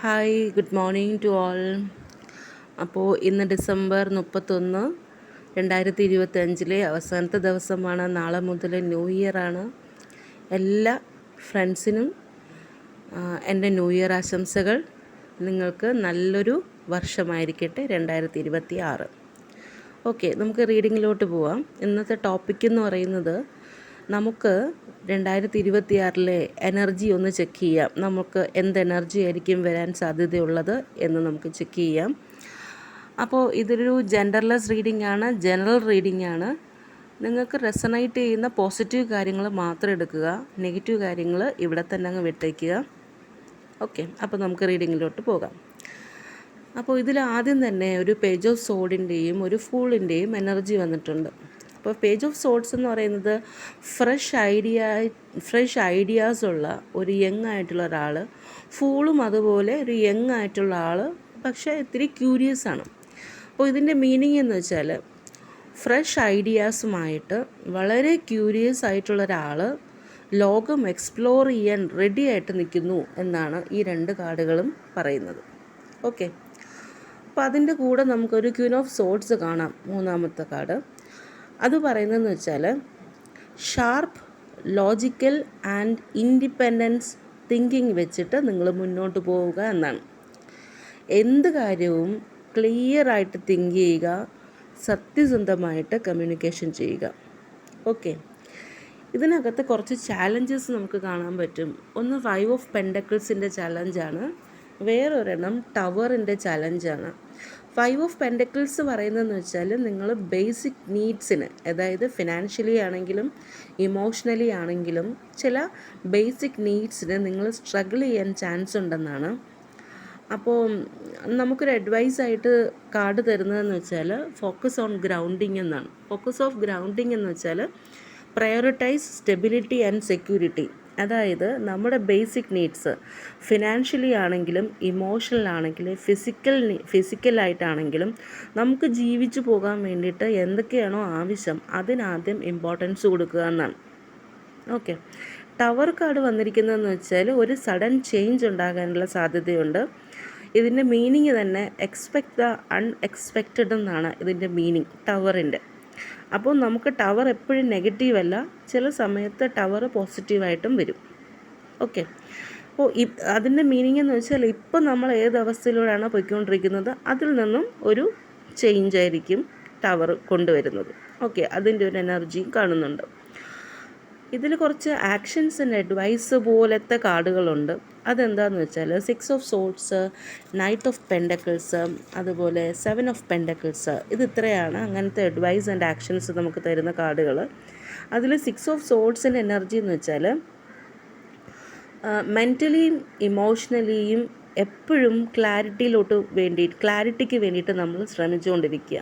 Hi good morning to all അപ്പോൾ ഇന്ന് December മുപ്പത്തൊന്ന് രണ്ടായിരത്തി ഇരുപത്തഞ്ചിലെ അവസാനത്തെ ദിവസമാണ്. നാളെ മുതൽ ന്യൂ ഇയറാണ് എല്ലാ ഫ്രണ്ട്സിനും എന്റെ ന്യൂ ഇയർ ആശംസകൾ നിങ്ങൾക്ക് നല്ലൊരു വർഷമായിരിക്കട്ടെ രണ്ടായിരത്തി ഇരുപത്തി ആറ് ഓക്കെ നമുക്ക് റീഡിങ്ങിലോട്ട് പോവാം. ഇന്നത്തെ ടോപ്പിക് എന്ന് പറയുന്നത് നമുക്ക് രണ്ടായിരത്തി ഇരുപത്തി ആറിലെ എനർജി ഒന്ന് ചെക്ക് ചെയ്യാം. നമുക്ക് എന്ത് എനർജി ആയിരിക്കും വരാൻ സാധ്യതയുള്ളത് എന്ന് നമുക്ക് ചെക്ക് ചെയ്യാം. അപ്പോൾ ഇതൊരു ജെൻഡർലെസ് റീഡിംഗ് ആണ് ജനറൽ റീഡിംഗ് ആണ്. നിങ്ങൾക്ക് റെസണൈറ്റ് ചെയ്യുന്ന പോസിറ്റീവ് കാര്യങ്ങൾ മാത്രം എടുക്കുക. നെഗറ്റീവ് കാര്യങ്ങൾ ഇവിടെ തന്നെ അങ്ങ് വിട്ടേക്കുക. ഓക്കെ അപ്പോൾ നമുക്ക് റീഡിങ്ങിലോട്ട് പോകാം. അപ്പോൾ ഇതിൽ ആദ്യം തന്നെ ഒരു പേജ് ഓഫ് സോഡിന്റെയും ഒരു ഫൂളിന്റെയും എനർജി വന്നിട്ടുണ്ട്. അപ്പോൾ പേജ് ഓഫ് സോട്ട്സ് എന്ന് പറയുന്നത് ഫ്രഷ് ഐഡിയ ഫ്രഷ് ഐഡിയാസ് ഉള്ള ഒരു യങ് ആയിട്ടുള്ള ഒരാൾ ഫൂളും അതുപോലെ ഒരു യങ് ആയിട്ടുള്ള ആൾ പക്ഷേ ഇത്തിരി ക്യൂരിയസ് ആണ്. അപ്പോൾ ഇതിന്റെ മീനിങ് എന്ന് വെച്ചാൽ ഫ്രഷ് ഐഡിയാസുമായിട്ട് വളരെ ക്യൂരിയസ് ആയിട്ടുള്ള ഒരാൾ ലോകം എക്സ്പ്ലോർ ചെയ്യാൻ റെഡി ആയിട്ട് നിൽക്കുന്നു എന്നാണ് ഈ രണ്ട് കാർഡുകളും പറയുന്നത്. ഓക്കെ അപ്പോൾ അതിന്റെ കൂടെ നമുക്കൊരു ക്യൂൻ ഓഫ് സോട്ട്സ് കാണാം മൂന്നാമത്തെ കാർഡ്. അത് പറയുന്നതെന്ന് വെച്ചാൽ sharp logical and independence thinking വെച്ചിട്ട് നിങ്ങൾ മുന്നോട്ട് പോവുക എന്നാണ്. എന്ത് കാര്യവും ക്ലിയറായിട്ട് തിങ്ക് ചെയ്യുക സത്യസന്ധമായിട്ട് കമ്മ്യൂണിക്കേഷൻ ചെയ്യുക. ഓക്കെ ഇതിനകത്ത് കുറച്ച് ചാലഞ്ചസ് നമുക്ക് കാണാൻ പറ്റും. ഒന്ന് ഫൈവ് ഓഫ് പെൻഡക്കിൾസിന്റെ ചലഞ്ചാണ് വേറൊരെണ്ണം ടവറിന്റെ ചലഞ്ചാണ് ഫൈവ് ഓഫ് പെൻഡക്കിൾസ് പറയുന്നതെന്ന് വെച്ചാൽ നിങ്ങൾ ബേസിക് നീഡ്സിന് അതായത് ഫിനാൻഷ്യലി ആണെങ്കിലും ഇമോഷണലി ആണെങ്കിലും ചില ബേസിക് നീഡ്സിന് നിങ്ങൾ സ്ട്രഗിൾ ചെയ്യാൻ ചാൻസ് ഉണ്ടെന്നാണ്. അപ്പോൾ നമുക്കൊരു അഡ്വൈസായിട്ട് കാർഡ് തരുന്നതെന്ന് വെച്ചാൽ ഫോക്കസ് ഓൺ ഗ്രൗണ്ടിങ് എന്നാണ്. ഫോക്കസ് ഓഫ് ഗ്രൗണ്ടിങ് എന്ന് വെച്ചാൽ പ്രയോറിറ്റൈസ് സ്റ്റെബിലിറ്റി ആൻഡ് സെക്യൂരിറ്റി അതായത് നമ്മുടെ ബേസിക് നീഡ്സ് ഫിനാൻഷ്യലി ആണെങ്കിലും ഇമോഷണൽ ആണെങ്കിലും ഫിസിക്കൽ ഫിസിക്കലായിട്ടാണെങ്കിലും നമുക്ക് ജീവിച്ചു പോകാൻ വേണ്ടിയിട്ട് എന്തൊക്കെയാണോ ആവശ്യം അതിനാദ്യം ഇമ്പോർട്ടൻസ് കൊടുക്കുക എന്നാണ്. ഓക്കെ ടവർ കാർഡ് വന്നിരിക്കുന്നതെന്ന് വെച്ചാൽ ഒരു സഡൻ ചേഞ്ച് ഉണ്ടാകാനുള്ള സാധ്യതയുണ്ട്. ഇതിന്റെ മീനിങ് തന്നെ എക്സ്പെക്ട് ദ അൺഎക്സ്പെക്റ്റഡ് എന്നാണ് ഇതിന്റെ മീനിങ് ടവറിന്റെ അപ്പോൾ നമുക്ക് ടവർ എപ്പോഴും നെഗറ്റീവ് അല്ല. ചില സമയത്ത് ടവർ പോസിറ്റീവായിട്ടും വരും. ഓക്കെ അപ്പോൾ അതിന്റെ മീനിങ് എന്ന് വെച്ചാൽ ഇപ്പോൾ നമ്മൾ ഏത് അവസ്ഥയിലൂടെയാണ് പോയിക്കൊണ്ടിരിക്കുന്നത് അതിൽ നിന്നും ഒരു ചേഞ്ച് ആയിരിക്കും ടവർ കൊണ്ടുവരുന്നത്. ഓക്കെ അതിന്റെ ഒരു എനർജിയും കാണുന്നുണ്ട്. ഇതിൽ കുറച്ച് ആക്ഷൻസ് ആൻഡ് അഡ്വൈസ് പോലത്തെ കാർഡുകളുണ്ട്. അതെന്താണെന്ന് വെച്ചാൽ six of swords knight of pentacles അതുപോലെ സെവൻ ഓഫ് പെൻഡക്കിൾസ് ഇത് ഇത്രയാണ് അങ്ങനത്തെ അഡ്വൈസ് ആൻഡ് ആക്ഷൻസ് നമുക്ക് തരുന്ന കാർഡുകൾ അതിൽ സിക്സ് ഓഫ് സോട്ട്സിന്റെ എനർജി എന്ന് വെച്ചാൽ മെന്റലിയും ഇമോഷണലിയും എപ്പോഴും ക്ലാരിറ്റിയിലോട്ട് വേണ്ടി ക്ലാരിറ്റിക്ക് വേണ്ടിയിട്ട് നമ്മൾ ശ്രമിച്ചുകൊണ്ടിരിക്കുക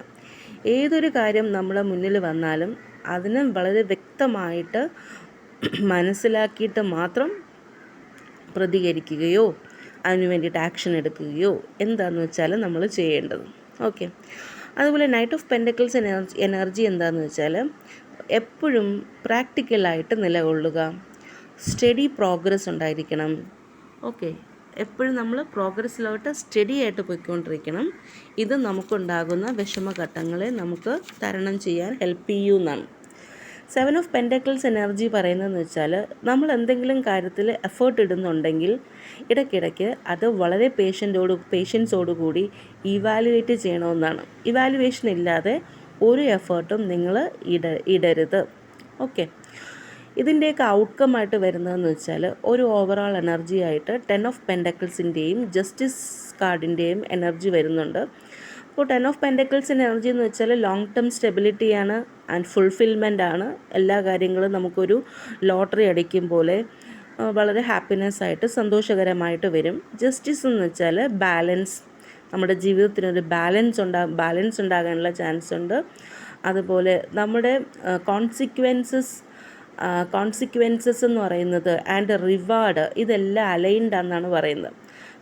ഏതൊരു കാര്യം നമ്മളെ മുന്നിൽ വന്നാലും അതിന് വളരെ വ്യക്തമായിട്ട് മനസ്സിലാക്കിയിട്ട് മാത്രം പ്രതികരിക്കുകയോ അതിന് വേണ്ടിയിട്ട് ആക്ഷൻ എടുക്കുകയോ എന്താണെന്ന് വെച്ചാൽ നമ്മൾ ചെയ്യേണ്ടത്. ഓക്കെ അതുപോലെ knight of pentacles energy energy എന്താണെന്ന് വെച്ചാൽ എപ്പോഴും പ്രാക്ടിക്കലായിട്ട് നിലകൊള്ളുക. സ്റ്റഡി പ്രോഗ്രസ് ഉണ്ടായിരിക്കണം. ഓക്കെ എപ്പോഴും നമ്മൾ പ്രോഗ്രസ്സിലോട്ട് സ്റ്റഡി ആയിട്ട് പോയിക്കൊണ്ടിരിക്കണം. ഇത് നമുക്കുണ്ടാകുന്ന വിഷമഘട്ടങ്ങളെ നമുക്ക് തരണം ചെയ്യാൻ ഹെൽപ്പ് ചെയ്യുമെന്നാണ് സെവൻ ഓഫ് പെൻഡക്കിൾസ് എനർജി പറയുന്നതെന്ന് വെച്ചാൽ നമ്മൾ എന്തെങ്കിലും കാര്യത്തിൽ എഫേർട്ട് ഇടുന്നുണ്ടെങ്കിൽ ഇടയ്ക്കിടയ്ക്ക് അത് വളരെ പേഷ്യന്റോട് കൂടി ഇവാലുവേറ്റ് ചെയ്യണമെന്നാണ്. ഇവാലുവേഷൻ ഇല്ലാതെ ഒരു എഫേർട്ടും നിങ്ങൾ ഇട ഇടരുത്. ഓക്കെ ഇതിന്റെയൊക്കെ ഔട്ട്കം ആയിട്ട് വരുന്നതെന്ന് വെച്ചാൽ ഒരു ഓവറോൾ എനർജി ആയിട്ട് ടെൻ ഓഫ് പെൻഡക്കിൾസിന്റെയും ജസ്റ്റിസ് കാർഡിന്റെയും എനർജി വരുന്നുണ്ട്. അപ്പോൾ ടെൻ ഓഫ് പെൻഡക്കിൾസ് എനർജി എന്ന് വെച്ചാൽ ലോങ് ടേം സ്റ്റെബിലിറ്റിയാണ് ആൻഡ് ഫുൾഫിൽമെന്റ് ആണ്. എല്ലാ കാര്യങ്ങളും നമുക്കൊരു ലോട്ടറി അടിക്കും പോലെ വളരെ ഹാപ്പിനെസ് ആയിട്ട് സന്തോഷകരമായിട്ട് വരും. ജസ്റ്റിസ് എന്ന് വെച്ചാൽ ബാലൻസ് നമ്മുടെ ജീവിതത്തിനൊരു ബാലൻസ് ഉണ്ടാ ബാലൻസ് ഉണ്ടാകാനുള്ള ചാൻസ് ഉണ്ട്. അതുപോലെ നമ്മുടെ കോൺസിക്വൻസസ് കോൺസിക്വൻസസ് എന്ന് പറയുന്നത് ആൻഡ് റിവാർഡ് ഇതെല്ലാം അലൈൻഡ് ആണെന്നാണ് പറയുന്നത്.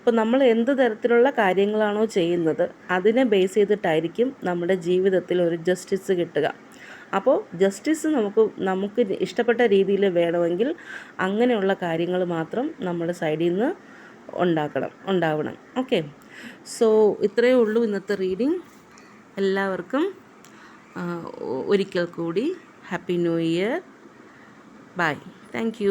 അപ്പോൾ നമ്മൾ എന്ത് തരത്തിലുള്ള കാര്യങ്ങളാണോ ചെയ്യുന്നത് അതിനെ ബേസ് ചെയ്തിട്ടായിരിക്കും നമ്മുടെ ജീവിതത്തിൽ ഒരു ജസ്റ്റിസ് കിട്ടുക. അപ്പോൾ ജസ്റ്റിസ് നമുക്ക് നമുക്ക് ഇഷ്ടപ്പെട്ട രീതിയിൽ വേണമെങ്കിൽ അങ്ങനെയുള്ള കാര്യങ്ങൾ മാത്രം നമ്മുടെ സൈഡിൽ നിന്ന് ഉണ്ടാക്കണം ഉണ്ടാവണം. ഓക്കെ സോ ഇത്രയേ ഉള്ളൂ ഇന്നത്തെ റീഡിങ് എല്ലാവർക്കും ഒരിക്കൽ കൂടി happy new year bye thank